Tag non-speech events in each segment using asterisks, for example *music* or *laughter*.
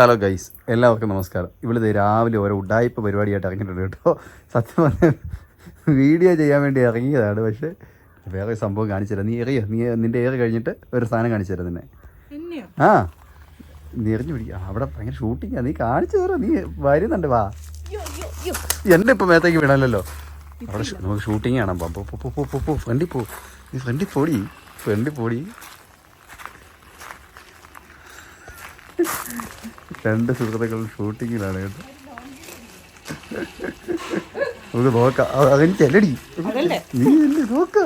Hello guys എല്ലാവർക്കും നമസ്കാരം. ഇവിടുത്തെ രാവിലെ ഓരോ ഉഡായ്പ പരിപാടിയായിട്ട് ഇറങ്ങിയിട്ടുണ്ട് കേട്ടോ. സത്യം പറഞ്ഞാൽ വീഡിയോ ചെയ്യാൻ വേണ്ടി ഇറങ്ങിയതാണ് പക്ഷേ വേറെ സംഭവം കാണിച്ചില്ല. തരാം നീ എറിയോ? നീ നിന്റെ ഏറി കഴിഞ്ഞിട്ട് ഒരു സാധനം കാണിച്ചു തരാം നിന്നെ ആ. നീ എറിഞ്ഞു പിടിക്കുക അവിടെ ഭയങ്കര ഷൂട്ടിങ്ങാ നീ കാണിച്ചു തരാം? നീ വരുന്നുണ്ട് വാ. എന്റെ ഇപ്പം മേത്തേക്ക് വിടാനല്ലോ അവിടെ നമുക്ക് ഷൂട്ടിങ് കാണാം. പോ, ഫ്രണ്ടിൽ പോ നീ ഫ്രണ്ടിൽ പോടി. ഫ്രണ്ടിൽ പോടി. രണ്ട് സുഹൃത്തുക്കൾ ഷൂട്ടിങ്ങിലാണ് കേട്ടോ. നമുക്ക് നോക്കാം. അതിന് ചെല്ലടി നീ എന്നെ നോക്ക.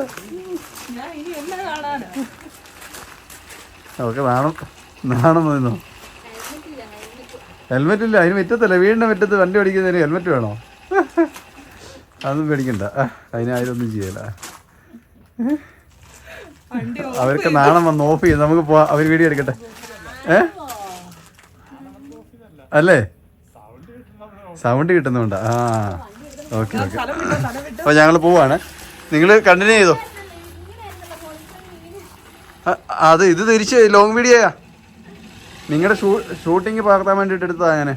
അവർക്ക് നാണം നാണം വന്നോ? ഹെൽമെറ്റ് ഇല്ല അതിന് മുറ്റത്തല്ല. വീടിന്റെ മുറ്റത്ത് വണ്ടി ഓടിക്കുന്നതിന് ഹെൽമെറ്റ് വേണോ? അതൊന്നും പേടിക്കണ്ട. അതിന് ആരൊന്നും ചെയ്യല അവർക്ക് നാണം വന്ന് ഓഫ് ചെയ്യും നമുക്ക് പോവാം. അവർ വീഡിയോ എടുക്കട്ടെ. ഏ? അല്ലേ? സൗണ്ട് കിട്ടുന്നുണ്ട് ആ ഓക്കെ ഓക്കെ. അപ്പോൾ ഞങ്ങൾ പോവാണ്. നിങ്ങൾ കണ്ടിന്യൂ ചെയ്തോ? അത് ഇത് തിരിച്ച് ലോങ് വീഡിയോയാ നിങ്ങളുടെ ഷൂ ഷൂട്ടിങ് പകർത്താൻ വേണ്ടിയിട്ട് എടുത്തതാ ഞാൻ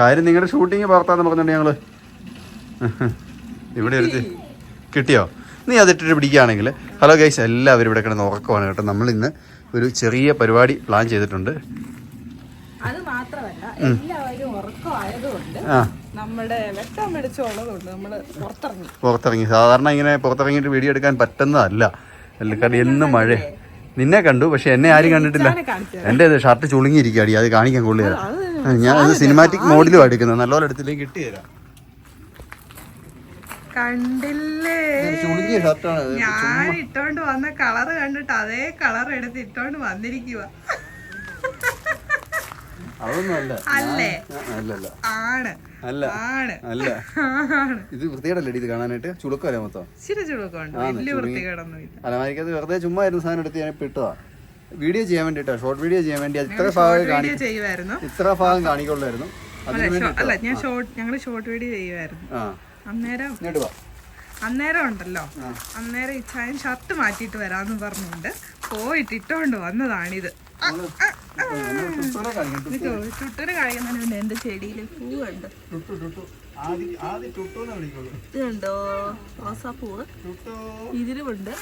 കാര്യം നിങ്ങളുടെ ഷൂട്ടിങ് പകർത്താന്ന് പറഞ്ഞിട്ടുണ്ട് ഞങ്ങൾ. ഇവിടെ എടുത്ത് കിട്ടിയോ? നീ അതിട്ടിട്ട് പിടിക്കുകയാണെങ്കിൽ. ഹലോ ഗൈസ് എല്ലാവരും ഇവിടെ കിടന്ന് ഉറക്കമാണ് കേട്ടോ. നമ്മളിന്ന് ഒരു ചെറിയ പരിപാടി പ്ലാൻ ചെയ്തിട്ടുണ്ട്. അത് മാത്രമല്ല എല്ലാവരും ഉറക്കമായതുകൊണ്ട് നമ്മുടെ വെട്ടം പിടിച്ചുള്ളതുകൊണ്ട് നമ്മൾ പുറത്തിറങ്ങി. പുറത്തിറങ്ങി. സാധാരണ ഇങ്ങനെ പുറത്തിറങ്ങിയിട്ട് വീഡിയോ എടുക്കാൻ പറ്റുന്നതല്ല. കാരണം എന്നും മഴ. നിന്നെ കണ്ടു പക്ഷെ എന്നെ ആരും കണ്ടിട്ടില്ല. ഇച്ചാനെ ഇത് എന്റെ ഷർട്ട് ചുളുങ്ങിയിരിക്കുകയാടി അത് കാണിക്കാൻ കൊള്ളില്ല ഞാൻ അത് സിനിമാറ്റിക് മോഡിലും എടുക്കുന്നത്. നല്ലപോലെ എടുത്തില്ലെങ്കിൽ കിട്ടിയതരാം കണ്ടില്ലേ? ഞാൻ ഇട്ടോണ്ട് വന്ന കളർ കണ്ടിട്ട് അതേ കളർ എടുത്ത് ഇട്ടോണ്ട് വന്നിരിക്കുക അല്ല. അല്ലേ? അല്ലല്ല ആണ്. അല്ല. ആണ്. അല്ല. ഇത് വൃത്തികേടല്ലേ ഇത് കാണാനായിട്ട്? ചുളുക്കല്ലേ മൊത്തം? ഇച്ചിരി ചുളുക്കമുണ്ട്. വലിയ വൃത്തികേടൊന്നുമില്ല. അലമാരിക്കത് വെറുതെ ചുമ്മാ ഇരുന്ന സാധനം എടുത്ത് ഞാൻ ഇട്ടതാ വീഡിയോ ചെയ്യാൻ വേണ്ടിട്ടാ ഷോർട്ട് വീഡിയോ ചെയ്യാൻ വേണ്ടി ഇത്ര ഭാഗം ഇത്ര ഭാഗം കാണിക്കൊള്ളായിരുന്നു. അല്ല ഞാൻ ഷോർട്ട് ഷോർട്ട് വീഡിയോ ചെയ്യുമായിരുന്നു അന്നേരം അന്നേരം ഉണ്ടല്ലോ. അന്നേരം ഇച്ചായൻ ഷർട്ട് മാറ്റിയിട്ട് വരാന്ന് പറഞ്ഞുകൊണ്ട് പോയിട്ട് ഇട്ടോണ്ട് വന്നതാണിത്. എന്റെ ചെടിയിൽ പൂവുണ്ട്. ഇതുണ്ടോ? റോസാപ്പൂവ്. ഇതിലുമുണ്ട്.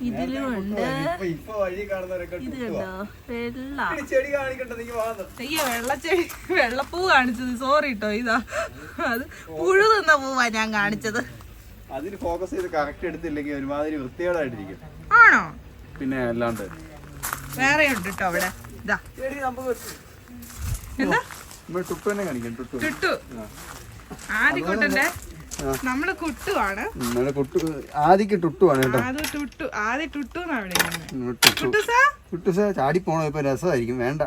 ഇതിലുമുണ്ട്. ഇത് കണ്ടോ വെള്ള. അയ്യോ വെള്ളച്ചെടി വെള്ളപ്പൂ കാണിച്ചത്. സോറി കേട്ടോ ഇതാ. അത് പുഴു തിന്ന പൂവാ ഞാൻ കാണിച്ചത്. അതിന് ഫോക്കസ് ചെയ്ത് കറക്റ്റ് എടുത്തില്ലെങ്കിൽ ഒരുമാതിരി വൃത്തികേടായിട്ടിരിക്കും. ആണോ? പിന്നെ അല്ലാണ്ട് വേറെ ഉണ്ട് കേട്ടോ അവിടെ. ഇതാ. എന്താ? ടുട്ടു ആദ്യക്കുട്ടന്റെ നമ്മൾ കുട്ടുവാണ്. ടുട്ടുവാണ് കേട്ടോ ആദ്യ ടുട്ടു ടുട്ടു സാ? ചാടി പോണോ ഇപ്പൊ രസമായിരിക്കും. വേണ്ട.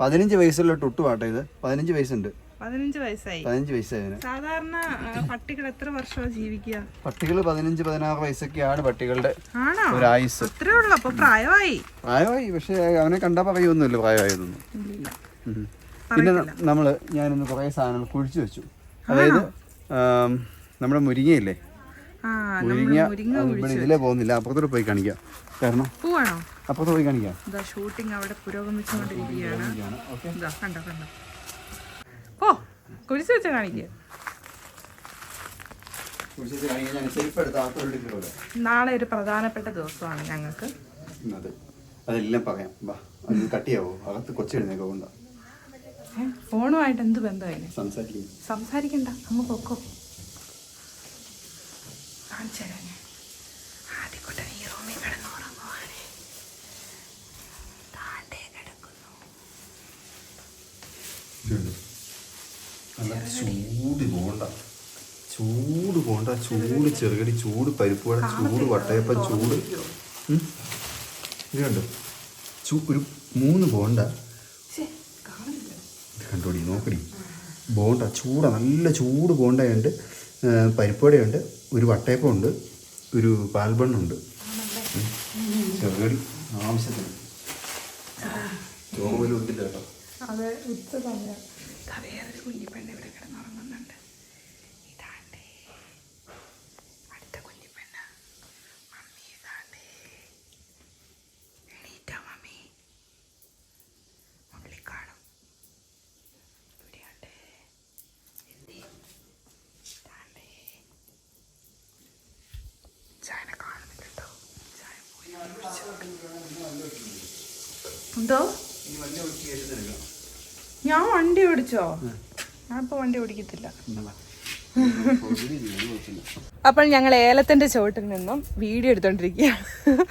പതിനഞ്ച് വയസ്സുള്ള ടുട്ടു ആട്ടോ ഇത്. പതിനഞ്ച് വയസ്സുണ്ട്. പതിനഞ്ച് വയസ്സായി. പതിനഞ്ച് വയസ്സായതിന് സാധാരണ പട്ടികൾ എത്ര വർഷമാണ് ജീവിക്കുക? പട്ടികൾ പതിനഞ്ച് പതിനാറ് വയസ്സൊക്കെയാണ് പട്ടികളുടെ ഒരു ആയുസ് അത്രേ ഉള്ളു അപ്പൊ പ്രായമായി? പ്രായമായി പക്ഷെ അവനെ കണ്ടാ പറയൊന്നുമില്ല പ്രായമായതൊന്നും. പിന്നെ നമ്മൾ നമ്മൾ ഞാനിന്ന് കുറേ സാധനങ്ങൾ കുഴിച്ചു വെച്ചു. അതായത് നമ്മുടെ മുരിങ്ങയില്ലേ? മുരിങ്ങ ഇവിടെ ഇതിലേ പോകുന്നില്ല അപ്പുറത്തോട്ട് പോയി കാണിക്കാം. കാരണം അപ്പുറത്ത് പോയി കാണിക്കാം. ഷൂട്ടിംഗ് അവിടെ പുരോഗമിച്ചുകൊണ്ടിരിക്കുകയാണ്. കണ്ടോ കണ്ടോ. കുരിശ് വെച്ച് കാണിക്കുക നാളെ ഒരു പ്രധാനപ്പെട്ട ദിവസമാണ് ഞങ്ങൾക്ക്. അതെ അതെല്ലാം പറയാം. വാ അത് കട്ടിയാവോ? അകത്ത് കൊച്ചെഴുന്നേക്കോ കൊണ്ടാ ഏ, ഫോണുമായിട്ട് എന്ത് ബന്ധമായി സംസാരിക്കും. സംസാരിക്കണ്ട നമുക്ക് ഒക്കോ കാണിച്ചു തരാം ഞാൻ. ആദ്യക്കുട്ടൻ ഈ റൂമിൽ കിടന്ന് ഉറങ്ങുവാണേ താണ്ടേ കിടക്കുന്നു. നല്ല ചൂട് പോണ്ട ചൂട് പോണ്ട ചൂട് ചെറുകടി ചൂട് പരിപ്പ് വട ചൂട് വട്ടയപ്പം ചൂട്. ഉം. ഇത് ചൂ ഒരു മൂന്ന് ബോണ്ട ഇത് കണ്ടോടി നോക്കടി. ബോണ്ട ചൂട നല്ല ചൂട് ബോണ്ടയുണ്ട് പരിപ്പുവടയുണ്ട് ഒരു വട്ടയപ്പം ഉണ്ട് ഒരു പാൽബണ്ണുണ്ട്. ചെറുകടി ആവശ്യത്തിന്. ചോറ് ഒത്തില്ല കേട്ടോ. അതെ ഉച്ച സമയം അതാ വേറൊരു കുഞ്ഞിപ്പെണ്ണ് ഇവിടെ കിടന്നുറങ്ങുന്നുണ്ട്. ഇതാണ്ടേ. അടുത്ത കുഞ്ഞിപ്പെണ്ണ്. മമ്മി ഇതാണ്ടേ. എണീറ്റ മമ്മി? ഉള്ളി കാണും ഇവിടെയാണ്ടേ. എന്തേ? ഇതാണ്ടേ. ചായന കാണുന്നില്ല കേട്ടോ. ചായ പോയി എന്തോ? ഇനി വലിയ ഒഴുക്കി എഴുതരുക ഞാൻ വണ്ടി ഓടിച്ചോ? ഞാൻ ഇപ്പൊ വണ്ടി ഓടിക്കത്തില്ല. *laughs* അപ്പോൾ ഞങ്ങൾ ഏലത്തിന്റെ ചുവട്ടിൽ നിന്നും വീഡിയോ എടുത്തോണ്ടിരിക്കുകയാണ്.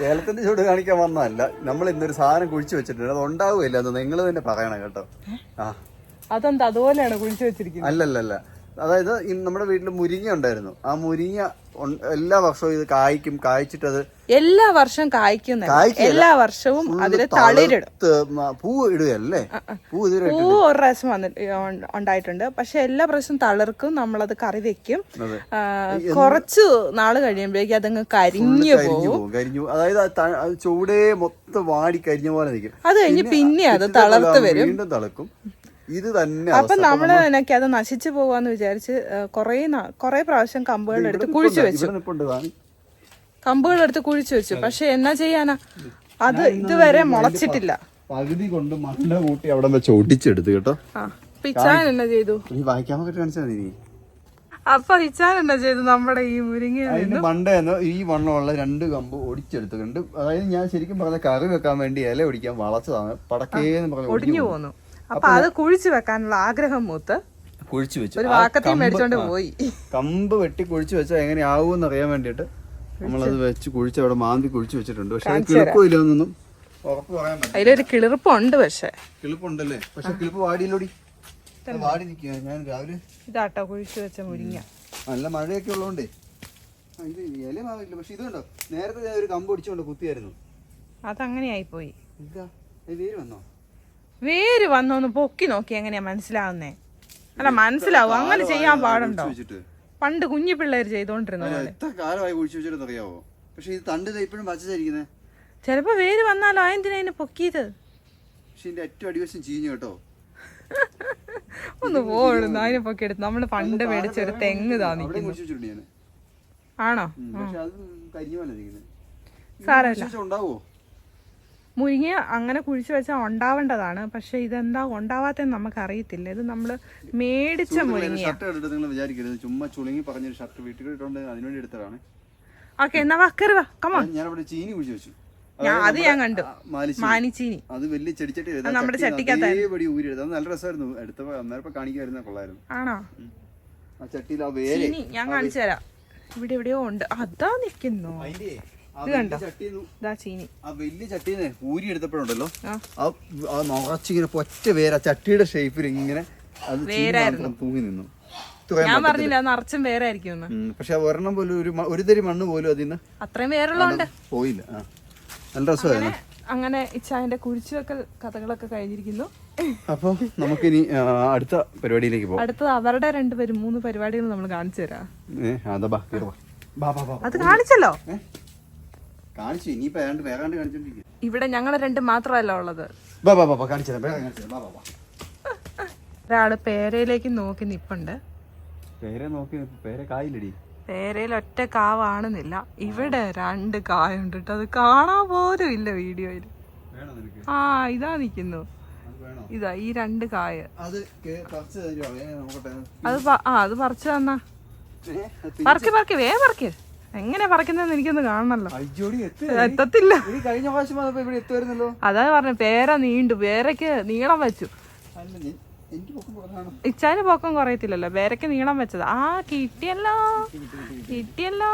ഏലത്തിന്റെ ചുവട് കാണിക്കാൻ വന്നതല്ല. നമ്മൾ ഇന്നൊരു സാധനം കുഴിച്ചു വെച്ചിട്ടുണ്ട്. അത് ഉണ്ടാവുകയില്ല എന്ന് നിങ്ങൾ തന്നെ പറയണം കേട്ടോ. ആ. അതെന്താ? അതുപോലെയാണ് കുഴിച്ചു വെച്ചിരിക്കുന്നത്? അല്ലല്ലല്ല. അതായത് നമ്മുടെ വീട്ടിൽ മുരിങ്ങ ഉണ്ടായിരുന്നു. ആ മുരിങ്ങ എല്ലാ വർഷവും ഇത് കായ്ക്കും കായ്ച്ചിട്ടത് എല്ലാ വർഷവും കായ്ക്കുന്ന എല്ലാ വർഷവും അതിൽ തളിരിടും. പൂ ഇടുകയല്ലേ? പൂ പൂ ഒരു പ്രാവശ്യം വന്നിട്ട് ഉണ്ടായിട്ടുണ്ട്. പക്ഷെ എല്ലാ പ്രാവശ്യവും തളിർക്കും നമ്മളത് കറി വെക്കും. കുറച്ച് നാൾ കഴിയുമ്പോഴേക്കും അതങ്ങ് കരിഞ്ഞു പോകും. കരിഞ്ഞു അതായത് ചൂടേ മൊത്തം വാടി കരിഞ്ഞ പോലെ നിൽക്കും. അത് കഴിഞ്ഞ് പിന്നെ അത് തളർത്ത് വരും. വീണ്ടും തളക്കും. ഇത് തന്നെ അപ്പൊ. നമ്മൾ എനിക്ക് അത് നശിച്ചു പോവാന്ന് വിചാരിച്ച് കൊറേ കൊറേ പ്രാവശ്യം കമ്പുകൾ എടുത്ത് കുഴിച്ചു വെച്ചു. കമ്പുകൾ എടുത്ത് കുഴിച്ചു വെച്ചു. പക്ഷെ എന്നാ ചെയ്യാനാ? അത് ഇതുവരെ മുളച്ചിട്ടില്ല. പകുതി കൊണ്ട് മണ്ണ കൂട്ടി അവിടെ വെച്ച് ഒടിച്ചെടുത്ത് കേട്ടോ. ഇച്ചാൻ എന്നാ ചെയ്തു? നീ വായിക്കാൻ പറ്റി കാണിച്ചാൽ നീ അപ്പൊ ഇച്ചാൻ എന്നാ ചെയ്തു? നമ്മുടെ ഈ മുരിങ്ങ അതിന് ഈ വണ്ണമുള്ള രണ്ട് കമ്പ് ഒടിച്ചെടുത്തിട്ടുണ്ട്. അതായത് ഞാൻ ശരിക്കും പറഞ്ഞ കറി വെക്കാൻ വേണ്ടി ഇല ഒടിക്കാൻ വളച്ചതാണ്. പടക്കേന്ന് പറഞ്ഞു ഒടിഞ്ഞു പോന്നു. അപ്പൊ അത് കുഴിച്ചു വെക്കാനുള്ള ആഗ്രഹം മൂത്ത് കുഴിച്ചു വെച്ചു. ഒരു മേടിച്ചോണ്ട് പോയി. കമ്പ് വെട്ടി കുഴിച്ചു വെച്ചാൽ എങ്ങനെയാവും എന്ന് അറിയാൻ വേണ്ടിയിട്ട് നമ്മളത് വെച്ച് കുഴിച്ച് അവിടെ മാന്തി കുഴിച്ചു വെച്ചിട്ടുണ്ട്. പക്ഷെ അത് കിളിപ്പില്ല എന്നൊന്നും ഉറപ്പ് പറയാൻ പറ്റില്ല. അതിലൊരു കിളിർപ്പുണ്ട് പക്ഷെ. കിളിപ്പുണ്ടല്ലേ? പക്ഷെ കിളിപ്പ് വാടിയില്ലോടി? വാടി നിൽക്കുക ഞാൻ രാവിലെ ഇതാട്ടോ കുഴിച്ചു വെച്ച മുരിങ്ങ. നല്ല മഴയൊക്കെ ഉള്ളതുകൊണ്ടേ ഇത് ഇല മാവില്ല. പക്ഷെ ഇതുണ്ടോ? നേരത്തെ ഞാൻ ഒരു കമ്പ് ഒടിച്ചുകൊണ്ട് കുത്തിയായിരുന്നു. അതങ്ങനെയായി പോയി. ഇതാ. ഇത് വേര് വന്നോ? വേര് വന്നൊന്ന് പൊക്കി നോക്കി എങ്ങനെയാ മനസ്സിലാവുന്നേ? അല്ല മനസ്സിലാവും. അങ്ങനെ ചെയ്യാൻ പാടുണ്ടോ? പണ്ട് കുഞ്ഞു പിള്ളേര് ചെയ്തോണ്ടിരുന്ന ചെലപ്പോ അറിയാവോ പക്ഷെ ഇത് തണ്ട് ഇപ്പോഴും വേര് വന്നാലോ? എന്തിനാ അതിനെ പൊക്കിയത്? പക്ഷെ ഇതിന്റെ ഏറ്റവും അടിവശം ചീഞ്ഞു കേട്ടോ. ഒന്ന് പോളുന്നു അതിനെ പൊക്കി എടുത്ത്. നമ്മൾ പണ്ട് മേടിച്ചെടുത്ത് എങ്ങ് തെങ്ങ് താന്നി ആണോ? സാരമില്ല. ഉണ്ടാവോ? മുരിങ്ങ അങ്ങനെ കുഴിച്ച് വെച്ചാൽ ഉണ്ടാവേണ്ടതാണ്. പക്ഷെ ഇതെന്താ ഉണ്ടാവാത്തെന്ന് നമുക്ക് അറിയത്തില്ല ഇത് നമ്മൾ മേടിച്ച മുരിങ്ങ ഷർട്ട് എടുത്ത് നിങ്ങൾ വിചാരിക്കരുത്. ചുമ്മാ ചുളുങ്ങി പറഞ്ഞൊരു ഷർട്ട് വീട്ടിൽ ഇട്ടുകൊണ്ട് അതിനുവേണ്ടി എടുത്തതാണ്. ഓക്കെ എന്നാ വാ കയറി വാ. കമോ ഞാൻ അവിടെ ചീനി കുഴിച്ച് വെച്ചു. ഞാൻ അത് ഞാൻ കണ്ടു. മാനിച്ചീനി അത് വലിയ ചെടിച്ചട്ടി നമ്മുടെ ചട്ടിക്കകത്ത് ഊരി എടുത്തത്. നല്ല രസമായിരുന്നു. എടുത്ത അന്നേരം കാണിക്കായിരുന്ന കൊള്ളായിരുന്നു. ആണോ? ആ ചട്ടിയിൽ ആ വേര്. ഞാൻ കാണിച്ചു തരാം. ഇവിടെ എവിടെയോ ഉണ്ട്. അതാ നിക്കുന്നു. ഇത് കണ്ടോ? ഇതാ ചീനി. ആ വലിയ ചട്ടീന്ന് ഊരി എടുത്തപ്പോഴുണ്ടല്ലോ. ആ. നിറച്ചിങ്ങനെ ഒറ്റ വേര. ചട്ടിയുടെ ഷേപ്പിൽ ഇങ്ങനെ അത് തൂങ്ങി നിന്നു. ഞാൻ പറഞ്ഞില്ല നിറച്ചും വേറെ ആയിരിക്കും പക്ഷെ ഒരെണ്ണം പോലും ഒരു ഒരു തരി മണ്ണ് പോലും അതിന് അത്രയും വേറുള്ളതുകൊണ്ട് പോയില്ല. നല്ല രസമായിരുന്നു. അങ്ങനെ ഇച്ചായന്റെ കുഴിച്ചുവെക്കൽ കഥകളൊക്കെ കഴിഞ്ഞിരിക്കുന്നു. അപ്പൊ നമുക്കിനി അടുത്ത പരിപാടിയിലേക്ക് പോകാം അടുത്തത് അവരുടെ രണ്ടുപേരും മൂന്ന് പരിപാടികൾ നമ്മൾ കാണിച്ചു തരാം. അത് കാണിച്ചല്ലോ? കാണിച്ചു. ഇനിയിപ്പോ ഏതാണ്ട് വേറാണ്ട് കാണിച്ചോണ്ടിരിക്കും. ഇവിടെ ഞങ്ങൾ രണ്ട് മാത്രമല്ല ഉള്ളത്. ബാ ബാ ബാ ബാ കാണിച്ചു തരാം വേഗം കാണിച്ചു ബാ ബാ ബാ ഒരാൾ പേരയിലേക്ക് നോക്കി നിപ്പുണ്ട്. പേരെ നോക്കി പേരെ കായില്ലടി. പേരയിൽ ഒറ്റ കാവാണെന്നില്ല. ഇവിടെ രണ്ട് കായുണ്ട് കേട്ടോ അത് കാണാൻ പോലും ഇല്ല വീഡിയോയിൽ. ആ ഇതാ നിക്കുന്നു. ഇതാ ഈ രണ്ട് കായ. അത് ആ അത് പറിച്ചു തന്നാ. പറക്കി പറക്കി വേ പറക്കി. എങ്ങനെ പറിക്കുന്നതെന്ന് എനിക്കൊന്ന് കാണണല്ലോ. എത്തത്തില്ല. കഴിഞ്ഞ പ്രാവശ്യം വന്നപ്പോ ഇവിടെ എത്തുമായിരുന്നല്ലോ അതാ പറഞ്ഞു പേര നീണ്ടു പേരയ്ക്ക് നീളം വെച്ചു. ഇച്ചാന് പൊക്കം കുറയത്തില്ലല്ലോ പേരയ്ക്ക് നീളം വെച്ചത്. ആ കിട്ടിയല്ലോ കിട്ടിയല്ലോ.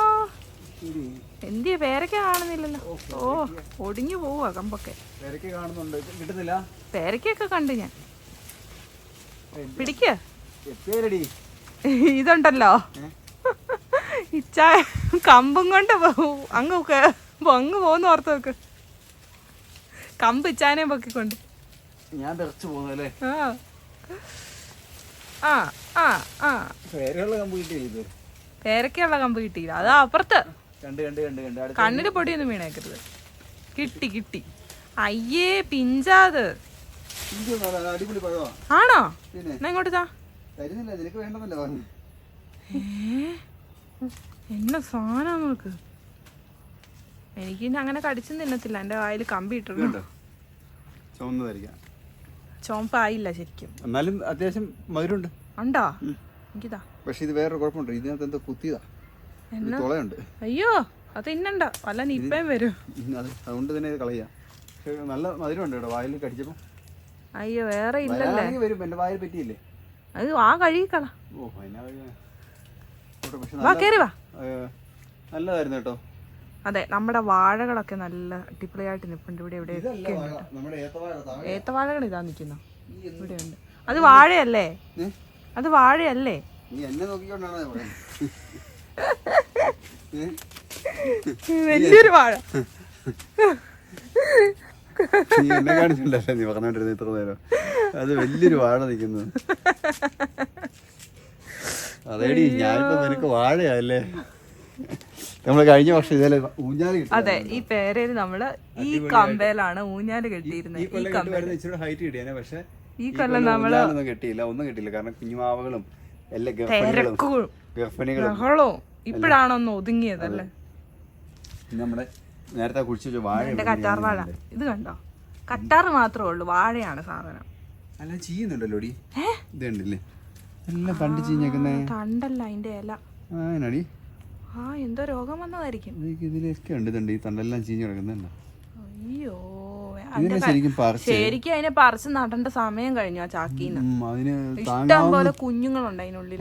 എന്തിയ പേരയ്ക്ക കാണുന്നില്ലല്ലോ? ഓ ഒടിഞ്ഞു പോവാ കമ്പൊക്കെ. പേരക്കൊക്കെ പേരയ്ക്കൊക്കെ കണ്ടു ഞാൻ. പിടിക്ക. ഇതുണ്ടല്ലോ. ഇച്ച കമ്പും കൊണ്ട്. അങ്ങ് അങ്ങ് പോന്ന് ഓർത്ത് നോക്ക്. കമ്പ് ഇച്ചാനെ പൊക്കിക്കൊണ്ട്. ഞാൻ തെറച്ചു പോകുന്നല്ലേ ആ. ആ ആ പേരുള്ള കമ്പ് കിട്ടിയത് പേരയ്ക്കുള്ള കമ്പ് കിട്ടിയില്ല. അതാ അപ്പുറത്ത്. കണ്ട് കണ്ട് കണ്ട് കണ്ട്. കണ്ണിന് പൊടിയൊന്നും വീണേക്കരുത്. കിട്ടി കിട്ടി. അയ്യേ പിഞ്ചാത്. ആണോ? എന്നാ ഇങ്ങോട്ട് താ. തരുന്നില്ല നിനക്ക് പറഞ്ഞു എന്നെ സാധനം നോക്ക് എനിക്ക് അങ്ങനെ കടിച്ചു തിന്നത്തില്ല. എന്റെ വായിൽ കമ്പി ഇട്ടിട്ടുണ്ട്. ചോമ്പായില്ല ശരിക്കും. എന്നാലും അത്യാവശ്യം മധുരമുണ്ട്. ഉണ്ടോ? എനിക്കിതാ. പക്ഷെ ഇത് വേറെ കുഴപ്പമുണ്ട്. ഇതിനകത്ത് എന്തോ കുത്തിയതാ. തുളയുണ്ട്. അയ്യോ അത് ഇന്നണ്ട. വല്ല നിപ്പയും വരും. അതുകൊണ്ട് തന്നെ കളയ നല്ല മധുരമുണ്ട് കേട്ടോ വായിൽ കടിച്ചപ്പോ. അയ്യോ വേറെ ഇല്ലല്ലേ? വരും. എന്റെ വായിൽ പറ്റിയില്ലേ? അത് ആ കഴുകിക്കള. ഓ അതിനാ വാ വാ. നല്ലതായിരുന്നു കേട്ടോ. അതെ നമ്മുടെ വാഴകളൊക്കെ നല്ല അടിപൊളിയായിട്ട് നിൽപ്പുണ്ട് ഇവിടെ താഴെ. ഏത്തവാഴകൾ ഇതാ നിൽക്കുന്നു. ഇവിടെയുണ്ട് അത് വാഴയല്ലേ? അത് വാഴയല്ലേ? വലിയൊരു വാഴ. നീ എന്നെ കാണിച്ചിട്ടുണ്ടല്ലേ നീ പറഞ്ഞോണ്ടിരുന്ന ഇത്ര നേരം. അത് വലിയൊരു വാഴ നിൽക്കുന്നത് അതേടി ഞാനിപ്പോ നിനക്ക് വാഴയല്ലേ നമ്മൾ കഴിഞ്ഞ വർഷം ഇതേ ഊഞ്ഞാൽ അതെ ഈ പേരേൽ നമ്മൾ ഈ കമ്പയിലാണ് ഊഞ്ഞാൽ കെട്ടിയിരുന്നത്. ഈ ഇച്ചിരി ഹൈറ്റ് കിട്ടിയാനെ പക്ഷെ ഈ കൊല്ലം നമ്മൾ ഒന്നും കെട്ടിയില്ല. ഒന്നും കെട്ടിയില്ല. കാരണം കുഞ്ഞുമാവകളും എല്ലാ ഗർഭിണികളും ഗർഭിണികളും ഇപ്പോഴാണൊന്ന് ഒതുങ്ങിയതല്ലേ? നമ്മുടെ നേരത്തെ കുഴിച്ചു വാഴ കറ്റാർ വാഴ. ഇത് കണ്ടോ? കറ്റാറ് മാത്രമേ ഉള്ളൂ വാഴയാണ് സാധനം. അല്ല ചെയ്യുന്നുണ്ടല്ലോ ഇത് ഇതുണ്ടല്ലേ എല്ലാം തണ്ട് ചീഞ്ഞേക്കുന്നേ? തണ്ടല്ല അതിന്റെ ഇല. ആനടി ആ എന്തോ രോഗം വന്നതായിരിക്കും. ഇതിലൊക്കെ ഉണ്ട് ഈ തണ്ടെല്ലാം ചീഞ്ഞ് കിടക്കുന്നുണ്ട് അയ്യോ ശരിക്കും പറിച്ച് ശരിക്കും അതിനെ പറിച്ച് നടേണ്ട സമയം കഴിഞ്ഞു ആ ചാക്കിന്ന്. ഇഷ്ടം പോലെ കുഞ്ഞുങ്ങളുണ്ട് അതിനുള്ളിൽ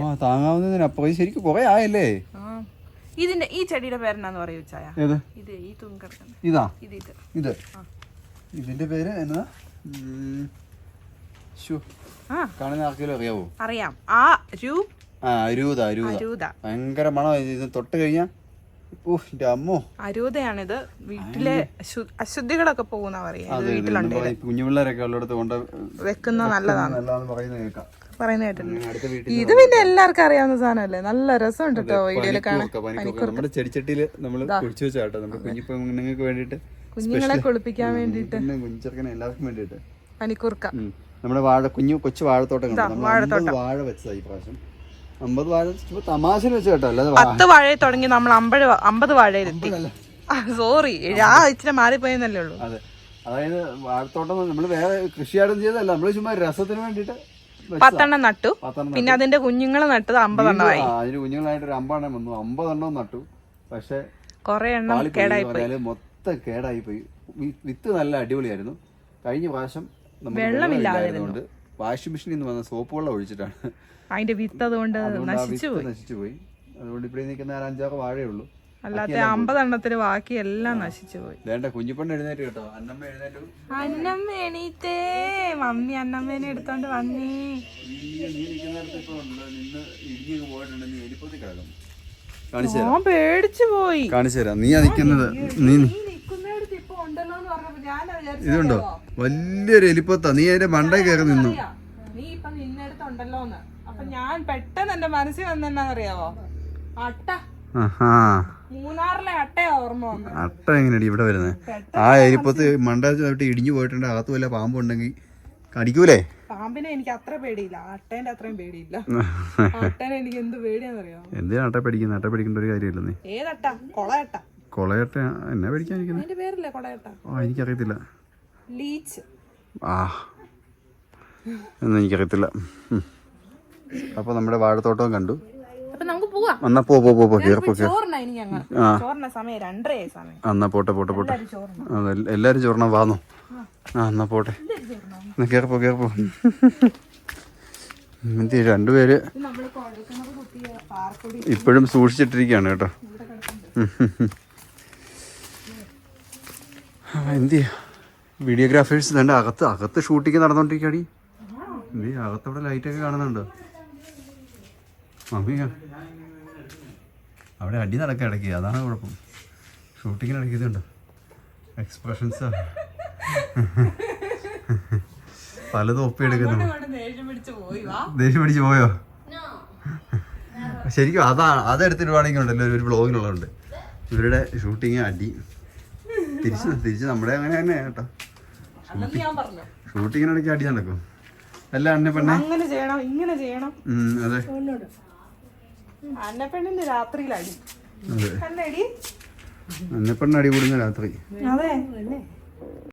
ശരിക്കും കുറെ ആയല്ലേ? ആ. ഇതിന്റെ ഈ ചെടിയുടെ പേരെന്നാന്ന് പറയൂ ചായ. ഇത് ഈ തുങ്കർ ഇതാ? ഇത് ഇത്. ഇത്. ഇതിന്റെ പേര് എന്നാ? കാണുന്ന ആർക്കെങ്കിലും അറിയാവോ? അറിയാം. ആ രു. ആ അരൂത ഭയങ്കര മണം ഇത് തൊട്ട് കഴിഞ്ഞാ അമ്മോ. അരൂതയാണിത്. വീട്ടിലെ അശുദ്ധികളൊക്കെ പോകുന്ന പറയാ. വീട്ടിലുണ്ട് കുഞ്ഞുപിള്ളേരൊക്കെ ഉള്ളിടത്ത് കൊണ്ട് വെക്കുന്ന നല്ലതാണ്. പറയുന്ന വീട്ടിൽ ഇത് പിന്നെ എല്ലാവർക്കും അറിയാവുന്ന സാധനമല്ലേ? നല്ല രസമുണ്ട് കേട്ടോ വീഡിയോയിൽ കാണാൻ. നമ്മുടെ നമ്മൾ കുഴിച്ചു നമ്മുടെ വേണ്ടിട്ട് കുഞ്ഞുങ്ങളെ കുളിപ്പിക്കാൻ വേണ്ടിയിട്ട്. പിന്നെ കുഞ്ഞിച്ചെറുക്കനെ എല്ലാവർക്കും വേണ്ടിട്ട് പനിക്കുർക്ക. നമ്മുടെ വാഴ കുഞ്ഞു കൊച്ചു വാഴത്തോട്ടം കണ്ടു? നമ്മൾ അമ്പത് വാഴ വെച്ചതാ ഈ പ്രാവശ്യം. അമ്പത് വാഴ തമാശ വെച്ച് കേട്ടോ അല്ലാതെ പത്ത് വാഴയിൽ തുടങ്ങി നമ്മൾ അമ്പത് അമ്പത് വാഴയിലെത്തി. സോറി ആ ഇച്ചിരി മാറിപ്പോയെന്നല്ലേ ഉള്ളൂ. അതെ. അതായത് വാഴത്തോട്ടം നമ്മൾ വേറെ കൃഷിയാടം ചെയ്തല്ല നമ്മൾ ചുമ്മാ രസത്തിന് വേണ്ടിട്ട്. പത്തെണ്ണം നട്ടു. പിന്നെ അതിന്റെ കുഞ്ഞുങ്ങൾ നട്ടത് അമ്പതെണ്ണമായി അതിന് കുഞ്ഞുങ്ങളായിട്ട് ഒരു അമ്പതെണ്ണം വന്നു. അമ്പതെണ്ണം നട്ടു. പക്ഷെ കൊറേ എണ്ണം കേടായി പോയി മൊത്തം കേടായി പോയി വിത്ത് നല്ല അടിപൊളിയായിരുന്നു. കഴിഞ്ഞ പ്രാവശ്യം വെള്ളമില്ലായിരുന്നുകൊണ്ട് വാഷിംഗ് മെഷീനിൽ നിന്ന് വന്ന സോപ്പ് വെള്ളം ഒഴിച്ചിട്ടാണ്. അതിന്റെ വിത്ത് അതുകൊണ്ട് നശിച്ചു പോയി. അതുകൊണ്ട് ഇപ്പഴേ നിൽക്കുന്ന അഞ്ചാക്ക അഞ്ചാറ് വാഴയേ ഉള്ളൂ. അല്ലാത്ത അമ്പതെണ്ണത്തിന് ബാക്കി എല്ലാം നശിച്ചു പോയി വേണ്ട കുഞ്ഞിപ്പണ്ട് എഴുന്നേറ്റ് കേട്ടോ. അന്നമ്മ എഴുന്നേറ്റു. അന്നമ്മ എണീറ്റേ. മമ്മി അന്നമ്മേനെ എടുത്തോണ്ട് വന്നേ. ഞാൻ പേടിച്ചു പോയി. കാണിച്ചു തരാം. നീ അതിക്കുന്നത് നീ നീ ഇതുണ്ടോ? വലിയൊരു എലിപ്പത്താ. നീ അതിന്റെ മണ്ട കയറി നിന്നു. നീ ഇപ്പൊ നിന്നെടുത്തുണ്ടല്ലോ എന്ന് അപ്പൊ ഞാൻ പെട്ടെന്ന് എന്റെ മനസ്സിൽ വന്നെന്നറിയാവോ അട്ട. ആഹാ. മൂന്നാറിലെ അട്ടയാ ഓർമ്മ അട്ട എങ്ങനെയാണ് ഇവിടെ വരുന്നത് ആ എലിപ്പത്ത് മണ്ട ചവിട്ടി ഇടിഞ്ഞു പോയിട്ടുണ്ട്. അകത്ത് വല്ല പാമ്പുണ്ടെങ്കിൽ കടിക്കൂലേ? പാമ്പിനെ എനിക്ക് അത്ര പേടിയില്ല. അട്ടേന്റെ അത്രയും പേടിയില്ല. *laughs* അട്ടേനെ എനിക്ക് എന്ത് പേടിയാന്നറിയോ എന്തിനാ അട്ട പേടിക്കുന്നത് അട്ട പേടിക്കേണ്ട ഒരു കാര്യമില്ലെന്നേ. ഏതട്ട? കൊളയട്ട. കൊളയട്ട എന്നെ പേടിക്കാനിരിക്കുന്നത് അതിന്റെ പേരല്ലേ കൊളയട്ട? ആ എനിക്കറിയത്തില്ല. ലീച്ച്. ആ എന്നും എനിക്കറിയത്തില്ല. അപ്പോൾ അപ്പൊ നമ്മുടെ വാഴത്തോട്ടവും കണ്ടു. അപ്പൊ നമുക്ക് പോവാം. എന്നാ പോ പോ പോ പോ കയറി പോ കയറി ചോറിന ഇനി ഞങ്ങൾ ചോറിന സമയം രണ്ടരയായി സമയം. എന്നാ പോട്ടെ പോട്ടെ പോട്ടെ. എല്ലാരും ചോറിന. അതെ എല്ലാരും ചോറിനാ വാന്നോ? ആ. എന്നാ പോട്ടെ. എന്നാ കയറിപ്പോ കയറിപ്പോ എന്ത് രണ്ടുപേര് ഇത് നമ്മൾ കുഴൽക്കിണർ കുത്തിയ പാറപ്പൊടി. ഇപ്പോഴും സൂക്ഷിച്ചിട്ടിരിക്കുകയാണ് കേട്ടോ. എന്ത് ചെയ്യാ? വീഡിയോഗ്രാഫേഴ്സ് തന്നെ അകത്ത് അകത്ത് ഷൂട്ടിങ് നടന്നോണ്ടിരിക്കാടി. എന്ത് ചെയ്യാ? അകത്തവിടെ ലൈറ്റൊക്കെ കാണുന്നുണ്ടോ. മമ്മിയ അവിടെ അടി നടക്കുക ഇടയ്ക്ക്. അതാണ് കുഴപ്പം. ഷൂട്ടിങ്ങിന് ഇടയ്ക്ക് ഇതുണ്ടോ എക്സ്പ്രഷൻസ് പലതും ഒപ്പിയെടുക്കുന്നു ദേഷ്യം പിടിച്ച് പോയോ ശരിക്കും അതാണ് അതെടുത്തിട്ട് അതെടുത്തിടുവാണെങ്കിൽ ഉണ്ടല്ലോ ഒരു ബ്ലോഗിലുള്ളതുണ്ട് ഇവരുടെ ഷൂട്ടിങ് അടി. തിരിച്ച് തിരിച്ച് നമ്മുടെ അങ്ങനെ തന്നെ കേട്ടോ. അല്ലെന്ന് ഞാൻ പറഞ്ഞു. ഷൂട്ടിങ്ങിനിടയ്ക്ക് അടി നടക്കും? അല്ല അന്നെ പെണ്ണെ. അങ്ങനെ ചെയ്യണം ഇങ്ങനെ ചെയ്യണം. അതെ. അന്നപ്പെണ്ണിന്റെ രാത്രിയിലടി. അതെ. അല്ലേടി. അന്നെ അടി കൂടുന്ന രാത്രി. അതെ.